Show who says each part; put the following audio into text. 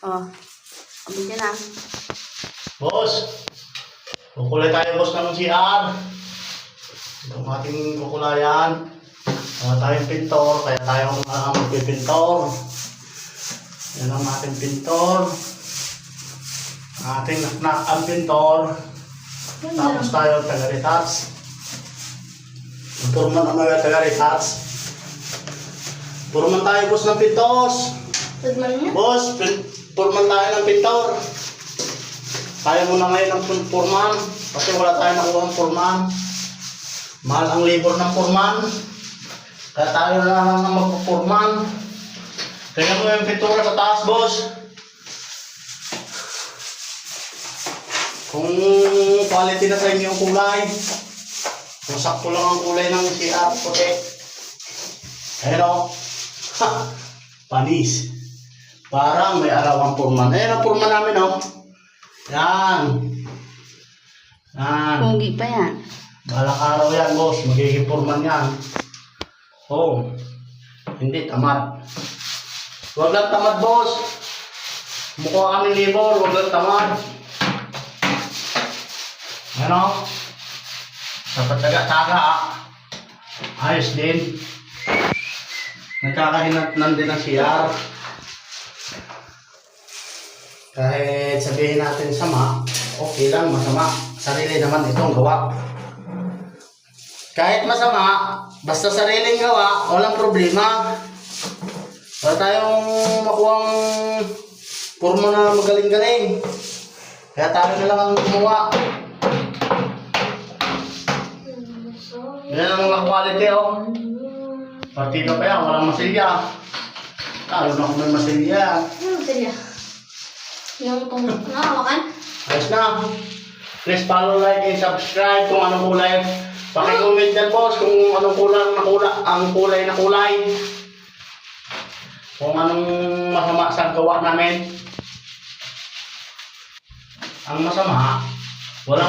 Speaker 1: Oh. Kabigyan na.
Speaker 2: Boss, kukulay tayo boss ng CR. Ito ang ating kukulayan. Wala tayong pintor, kaya tayo uh, magpipintor. Yan ang ating pintor. Ating naknak ang pintor. Tapos tayo taga-retouch. Purman ang mga taga-retouch. Purman tayo boss ng pintos.
Speaker 1: Tudman niya?
Speaker 2: Boss, pin- purman tayo ng pintor. Kaya mo na ngayon ng purman. Kasi wala tayo nakuha ng purman. Mahal ang labor ng purman. Kaya tayo na lang ang magpupurman. Tingnan mo yung pintura sa taas, boss. Kung quality na sa inyo yung kulay. Kung sakto lang ang kulay ng CR puti. Ayun o. Ha! Panis. Parang may araw ang purman. Ayun ang purman namin o. Yan. Yan.
Speaker 1: Pugi pa yan.
Speaker 2: Balang araw yan, boss. Magiging purman yan. Oh. Hindi, tamad. Huwag lang tamad, boss. Mukha kami libor, huwag lang tamad. Ano? Sa pagtaga-taga, ah. Ayos din. Nagkakahinat din ang CR. Kahit sabihin natin sama, okay lang, masama. Sarili naman itong gawa. Kahit masama, basta sariling gawa, walang problema. Wala tayong makuhang purma na magaling-galing. Kaya tayo na lang ang gumawa. Yan ang mga quality, oh. Partida pa yan, walang masilya. Lalo na kung may masilya.
Speaker 1: Ano sila? Yung kung nakawakan?
Speaker 2: Ayos na. Please follow, like, and subscribe kung anong kulay. Pakicomment dyan, boss, kung anong kulang na kulay, ang kulay na kulay. Kung anong masama sa gawa namin. Ang masama, walang